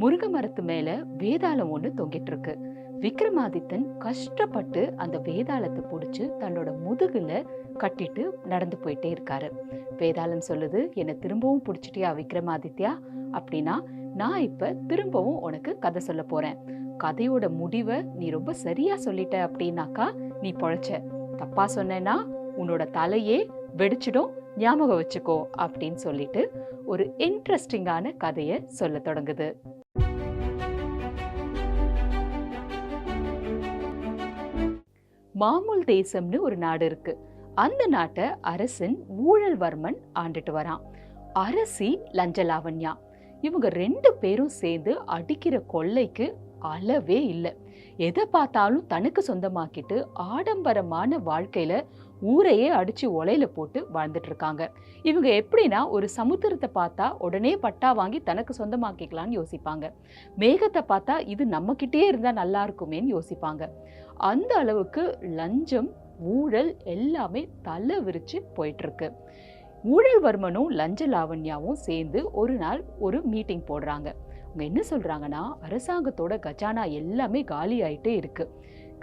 முருக மரத்து மேல வேதாளம் ஒண்ணு தொங்கிட்டு இருக்கு. விக்ரமாதித்தன் கஷ்டப்பட்டு அந்த வேதாளத்தை புடிச்சு தன்னோட முதுகுல கட்டிட்டு நடந்து போயிட்டே இருக்காரு. வேதாளம் சொல்லுது என்னை திரும்பவும் பிடிச்சிட்டியா விக்ரமாதித்யா? அப்படின்னா நான் இப்ப திரும்பவும் உனக்கு கதை சொல்ல போறேன். கதையோட முடிவை நீ ரொம்ப சரியா சொல்லிட்ட அப்படின்னாக்கா நீ பொழைச்ச. தப்பா சொன்னேன்னா உன்னோட தலையே வெடிச்சிடும் ஞாபகம் வச்சுக்கோ அப்படின்னு சொல்லிட்டு ஒரு இன்ட்ரெஸ்டிங்கான கதையை சொல்ல தொடங்குது. மாமூல் தேசம்னு ஒரு நாடு இருக்கு. அந்த நாட்டை அரசன் ஊழல்வர்மன் ஆண்டுட்டு வரான். அரசி லஞ்சலாவண்யா. இவங்க ரெண்டு பேரும் சேர்ந்து அடிக்கிற கொள்ளைக்கு அளவே இல்லை. எதை பார்த்தாலும் தனக்கு சொந்தமாக்கிட்டு ஆடம்பரமான வாழ்க்கையில் ஊரையே அடித்து ஒலையில் போட்டு வாழ்ந்துட்டு இருக்காங்க. இவங்க எப்படின்னா ஒரு சமுத்திரத்தை பார்த்தா உடனே பட்டா வாங்கி தனக்கு சொந்தமாக்கிக்கலாம்னு யோசிப்பாங்க. மேகத்தை பார்த்தா இது நம்மக்கிட்டே இருந்தால் நல்லா இருக்குமேன்னு யோசிப்பாங்க. அந்த அளவுக்கு லஞ்சம் ஊழல் எல்லாமே தலை விரித்து போயிட்டுருக்கு ஊழல்வர்மனும் லஞ்ச லாவண்யாவும் சேர்ந்து ஒரு நாள் ஒரு மீட்டிங் போடுறாங்க. அவங்க என்ன சொல்கிறாங்கன்னா அரசாங்கத்தோட கஜானா எல்லாமே காலி ஆயிட்டே இருக்கு.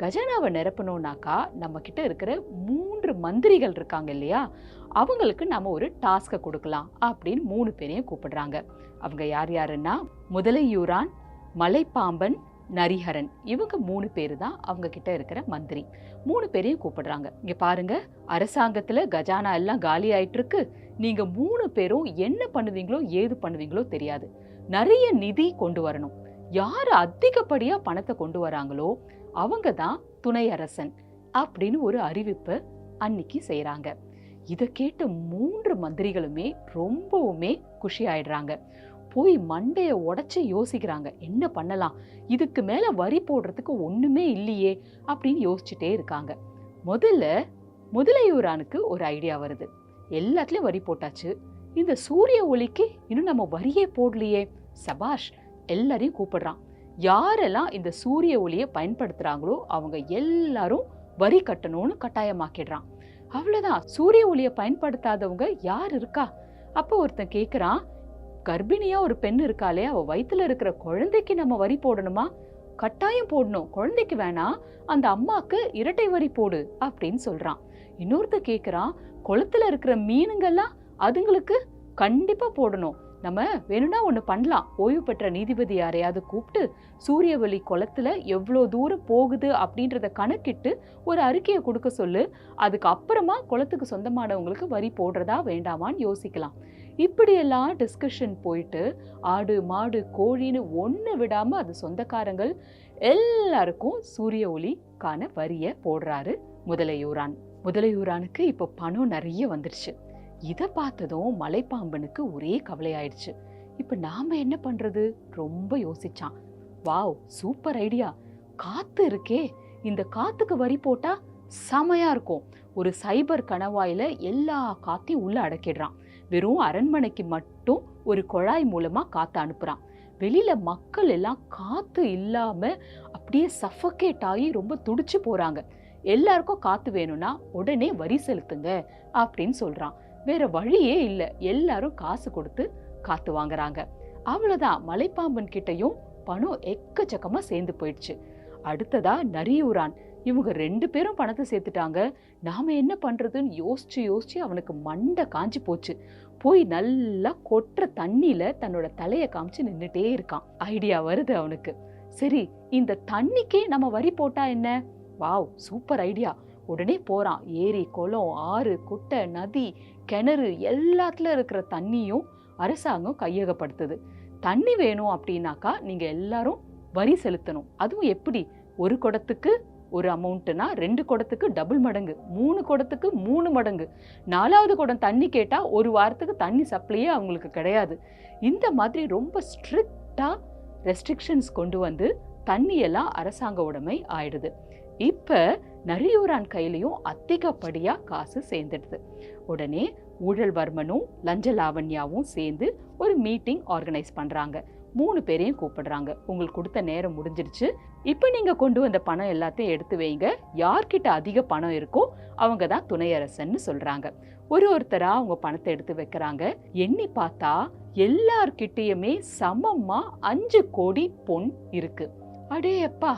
கஜானாவை நிரப்பணும்னாக்கா நம்ம கிட்ட இருக்கிற மூன்று மந்திரிகள் இருக்காங்க இல்லையா? அவங்களுக்கு நம்ம ஒரு டாஸ்கை கொடுக்கலாம் அப்படின்னு மூணு பேரையும் கூப்பிடுறாங்க. அவங்க யார் யாருன்னா முதலையூரான் மலைப்பாம்பன் நரிஹரன். இவங்க மூணு பேர் தான் அவங்க கிட்ட இருக்கிற மந்திரி. மூணு பேரையும் கூப்பிடுறாங்க. இங்கே பாருங்க அரசாங்கத்துல கஜானா எல்லாம் காலி ஆயிட்டு இருக்கு. நீங்கள் மூணு பேரும் என்ன பண்ணுவீங்களோ ஏது பண்ணுவீங்களோ தெரியாது. நிறைய நிதி கொண்டு வரணும். யார் அதிகப்படியா பணத்தை கொண்டு வராங்களோ அவங்க தான் துணை அரசன் அப்படின்னு ஒரு அறிவிப்பை அன்னைக்கு செய்யறாங்க இதை கேட்டு மூன்று மந்திரிகளுமே ரொம்பவுமே குஷி ஆயிடுறாங்க. போய் மண்டைய உடைச்சு யோசிக்கிறாங்க. என்ன பண்ணலாம்? இதுக்கு மேல வரி போடுறதுக்கு ஒண்ணுமே இல்லையே அப்படின்னு யோசிச்சுட்டே இருக்காங்க. முதல்ல முதலையூரானுக்கு ஒரு ஐடியா வருது. எல்லாத்துலயும் வரி போட்டாச்சு. இந்த சூரிய ஒளிக்கு இன்னும் நம்ம வரியே போடலையே. சபாஷ் எல்லாரையும் கூப்பிடுறான். யாரெல்லாம் இந்த சூரிய ஒளியை பயன்படுத்துகிறாங்களோ அவங்க எல்லாரும் வரி கட்டணும்னு கட்டாயமாக்கிடுறான். அவ்வளோதான் சூரிய ஒளியை பயன்படுத்தாதவங்க யார் இருக்கா? அப்போ ஒருத்தன் கேட்குறான் கர்ப்பிணியா ஒரு பெண் இருக்காளே அவள் வயிற்றுல இருக்கிற குழந்தைக்கு நம்ம வரி போடணுமா? கட்டாயம் போடணும். குழந்தைக்கு வேணாம் அந்த அம்மாக்கு இரட்டை வரி போடு அப்படின்னு சொல்றான். இன்னொருத்த கேட்குறான் குளத்துல இருக்கிற மீனுங்கெல்லாம் அதுங்களுக்கு கண்டிப்பாக போடணும். நம்ம வேணும்னா ஒன்று பண்ணலாம். ஓய்வு பெற்ற நீதிபதி யாரையாவது கூப்பிட்டு சூரியவெளி குளத்துல எவ்வளோ தூரம் போகுது அப்படின்றத கணக்கிட்டு ஒரு அறிக்கையை கொடுக்க சொல்லு. அதுக்கு அப்புறமா குளத்துக்கு சொந்தமானவங்களுக்கு வரி போடுறதா வேண்டாமான்னு யோசிக்கலாம். இப்படியெல்லாம் டிஸ்கஷன் போயிட்டு ஆடு மாடு கோழின்னு ஒன்று விடாமல் அது சொந்தக்காரங்கள் எல்லாருக்கும் சூரிய ஒளிக்கான வரியை போடுறாரு முதலையூரான். முதலையூரானுக்கு இப்போ பணம் நிறைய வந்துருச்சு. இதை பார்த்ததும் மலைப்பாம்பனுக்கு ஒரே கவலையாயிடுச்சு. இப்போ நாம என்ன பண்றது? ரொம்ப யோசிச்சான். Wow super idea. காற்று இருக்கே. இந்த காற்றுக்கு வரி போட்டால் செமையா இருக்கும். ஒரு சைபர் கணவாயில எல்லா காற்றையும் உள்ளே அடக்கிடுறான். வெறும் அரண்மனைக்கு மட்டும் ஒரு குழாய் மூலமா காற்று அனுப்புறான். வெளியில மக்கள் எல்லாம் காற்று இல்லாம அப்படியே சஃபகேட் ஆகி ரொம்ப துடிச்சு போறாங்க. எல்லாருக்கும் காற்று வேணும்னா உடனே வரி செலுத்துங்க அப்படின்னு சொல்கிறான் வேற வழியே இல்லை. எல்லாரும் காசு கொடுத்து காத்து வாங்குறாங்க. அவ்வளவுதான். மலைப்பாம்பன் கிட்டையும் பணம் எக்கச்சக்கமா சேர்ந்து போயிடுச்சு. அடுத்ததா நரியூரான். இவங்க ரெண்டு பேரும் பணத்தை சேர்த்துட்டாங்க. நாம என்ன பண்றதுன்னு யோசிச்சு யோசிச்சு அவனுக்கு மண்டை காஞ்சு போச்சு. போய் நல்லா கொட்டுற தண்ணியில தன்னோட தலையை காமிச்சு நின்னுட்டே இருக்கான். ஐடியா வருது அவனுக்கு. சரி இந்த தண்ணிக்கே நம்ம வரி போட்டா என்ன? Wow super idea. உடனே போகிறான் ஏரி குளம் ஆறு குட்டை நதி கிணறு எல்லாத்துல இருக்கிற தண்ணியும் அரசாங்கம் கையகப்படுத்துது. தண்ணி வேணும் அப்படின்னாக்கா நீங்கள் எல்லாரும் வரி செலுத்தணும். அதுவும் எப்படி? ஒரு குடத்துக்கு ஒரு அமௌண்ட்டுனா ரெண்டு குடத்துக்கு டபுள் மடங்கு மூணு குடத்துக்கு மூணு மடங்கு. நாலாவது குடம் தண்ணி கேட்டால் ஒரு வாரத்துக்கு தண்ணி சப்ளையே அவங்களுக்கு கிடையாது. இந்த மாதிரி ரொம்ப ஸ்ட்ரிக்டாக ரெஸ்ட்ரிக்ஷன்ஸ் கொண்டு வந்து தண்ணியெல்லாம் அரசாங்க உடைமை ஆயிடுது. இப்போ நரியூரான் கையிலையும் அதிகப்படியாக காசு சேர்ந்துடுது. உடனே ஊழல்வர்மனும் லஞ்ச லாவண்யாவும் சேர்ந்து ஒரு மீட்டிங் ஆர்கனைஸ் பண்ணுறாங்க மூணு பேரையும் கூப்பிடுறாங்க. உங்களுக்கு கொடுத்த நேரம் முடிஞ்சிருச்சு இப்போ நீங்கள் கொண்டு வந்த பணம் எல்லாத்தையும் எடுத்து வைங்க. யார்கிட்ட அதிக பணம் இருக்கோ அவங்க தான் துணையரசன்னு சொல்கிறாங்க ஒரு ஒருத்தராக அவங்க பணத்தை எடுத்து வைக்கிறாங்க. எண்ணி பார்த்தா எல்லார்கிட்டயுமே சமமாக அஞ்சு கோடி பொன் இருக்கு. அடே அப்பா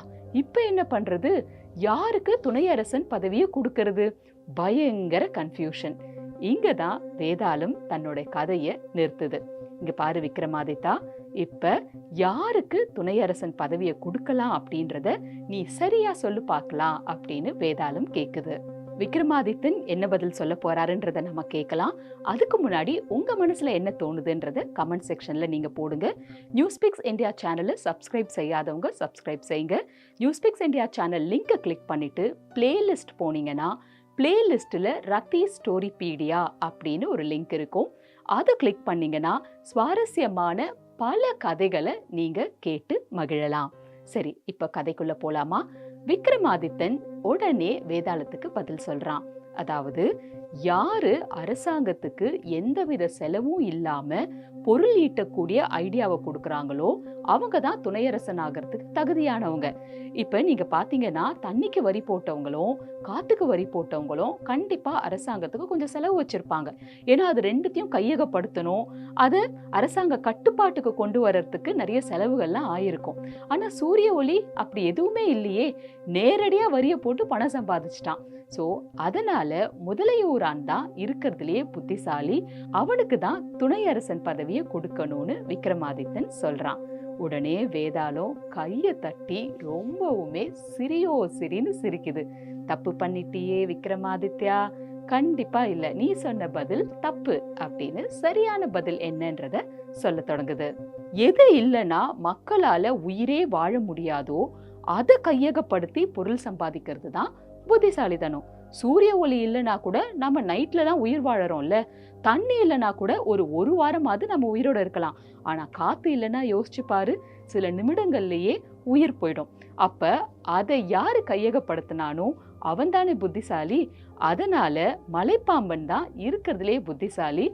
என்ன பண்ணுறது யாருக்கு துணையரசன் பதவியை கொடுக்கறது? பயங்கர கன்ஃபியூஷன் இங்க தான் வேதாளம் தன்னோட கதையை நிறுத்துது. இங்க பாரு விக்ரமாதித்தா இப்ப யாருக்கு துணையரசன் பதவியை கொடுக்கலாம் அப்படின்றத நீ சரியா சொல்லு பார்க்கலாம் அப்படின்னு வேதாளம் கேக்குது. விக்ரமாதித்தன் என்ன பதில் சொல்ல போறாருன்றத நம்ம கேட்கலாம். அதுக்கு முன்னாடி உங்க மனசுல என்ன தோணுதுன்றத கமெண்ட் செக்ஷன்ல நீங்க போடுங்க. நியூஸ் பிக்ஸ் இந்தியா சேனலை சப்ஸ்கிரைப் செய்யாதவங்க சப்ஸ்கிரைப் செய்யுங்க. நியூஸ்பிக்ஸ் இந்தியா சேனல் லிங்கை கிளிக் பண்ணிட்டு பிளேலிஸ்ட் போனீங்கன்னா பிளேலிஸ்ட்டில் ரத்தி ஸ்டோரி பீடியா அப்படின்னு ஒரு லிங்க் இருக்கும். அதை கிளிக் பண்ணீங்கன்னா சுவாரஸ்யமான பல கதைகளை நீங்க கேட்டு மகிழலாம். சரி இப்ப கதைக்குள்ள போலாமா? விக்ரமாதித்தன் உடனே வேதாளத்துக்கு பதில் சொல்றான். அதாவது யாரு அரசாங்கத்துக்கு எந்தவித செலவும் இல்லாம பொருள் ஈட்டக்கூடிய ஐடியாவை கொடுக்குறாங்களோ அவங்க தான் துணையரசன் ஆகிறதுக்கு தகுதியானவங்க. இப்போ நீங்கள் பார்த்தீங்கன்னா தண்ணிக்கு வரி போட்டவங்களும் காற்றுக்கு வரி போட்டவங்களும் கண்டிப்பாக அரசாங்கத்துக்கு கொஞ்சம் செலவு வச்சுருப்பாங்க. ஏன்னா அது ரெண்டுத்தையும் கையகப்படுத்தணும். அதை அரசாங்க கட்டுப்பாட்டுக்கு கொண்டு வர்றதுக்கு நிறைய செலவுகள்லாம் ஆயிருக்கும். ஆனால் சூரிய ஒளி அப்படி எதுவுமே இல்லையே. நேரடியாக வரியை போட்டு பணம் சம்பாதிச்சிட்டான். ஸோ அதனால் முதலையூரான் தான் இருக்கிறதுலேயே புத்திசாலி. அவனுக்கு தான் துணையரசன் பதவியை கொடுக்கணும்னு விக்ரமாதித்தன் சொல்றான். உடனே வேதாளம் கையை தட்டி ரொம்பவுமே சிரியோ சிரின்னு சிரிக்குது. தப்பு பண்ணிட்டியே விக்ரமாதித்யா. கண்டிப்பா இல்ல. நீ சொன்ன பதில் தப்பு அப்படின்னு சரியான பதில் என்னன்றத சொல்ல தொடங்குது. எது இல்லைன்னா மக்களால உயிரே வாழ முடியாதோ அதை கையகப்படுத்தி பொருள் சம்பாதிக்கிறது தான் புத்திசாலித்தனம். சூரிய ஒளி இல்லைனா கூட நம்ம நைட்டில் தான் உயிர் வாழறோம்ல. தண்ணி இல்லைனா கூட ஒரு ஒரு வாரமாவது நம்ம உயிரோட இருக்கலாம். ஆனால் காற்று இல்லைன்னா யோசிச்சு பாரு சில நிமிடங்கள்லேயே உயிர் போயிடும். அப்போ அதை யார் கையகப்படுத்தினானோ அவன்தானே புத்திசாலி. அதனால மலைப்பாம்பன் தான் இருக்கிறதுலே புத்திசாலி.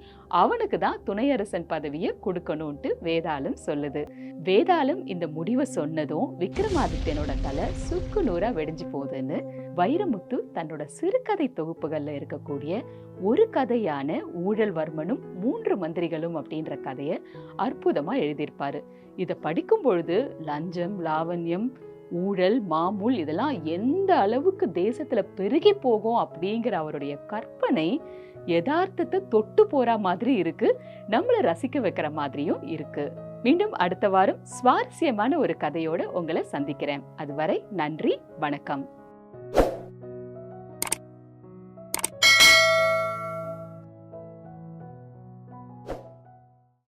அவனுக்கு தான் துணையரசன் பதவியை கொடுக்கணும்ட்டு வேதாளம் சொல்லுது. வேதாளம் இந்த முடிவை சொன்னதும் விக்ரமாதித்யனோட தலை சுக்கு நூறாக வெடிஞ்சு போகுதுன்னு வைரமுத்து தன்னோட சிறுகதை தொகுப்புகள்ல இருக்கக்கூடிய ஒரு கதையான ஊழல்வர்மனும் மூன்று மந்திரிகளும் அப்படின்ற கதையை அற்புதமா எழுதியிருப்பாரு. இதை படிக்கும் பொழுது லஞ்சம் லாவண்யம் ஊழல் மாமூல் இதெல்லாம் எந்த அளவுக்கு தேசத்துல பெருகி போகும் அப்படிங்கிற அவருடைய கற்பனை யதார்த்தத்தை தொட்டு போகிற மாதிரி இருக்கு. நம்மளை ரசிக்க வைக்கிற மாதிரியும் இருக்கு. மீண்டும் அடுத்த வாரம் சுவாரஸ்யமான ஒரு கதையோட உங்களை சந்திக்கிறேன். அதுவரை நன்றி வணக்கம்.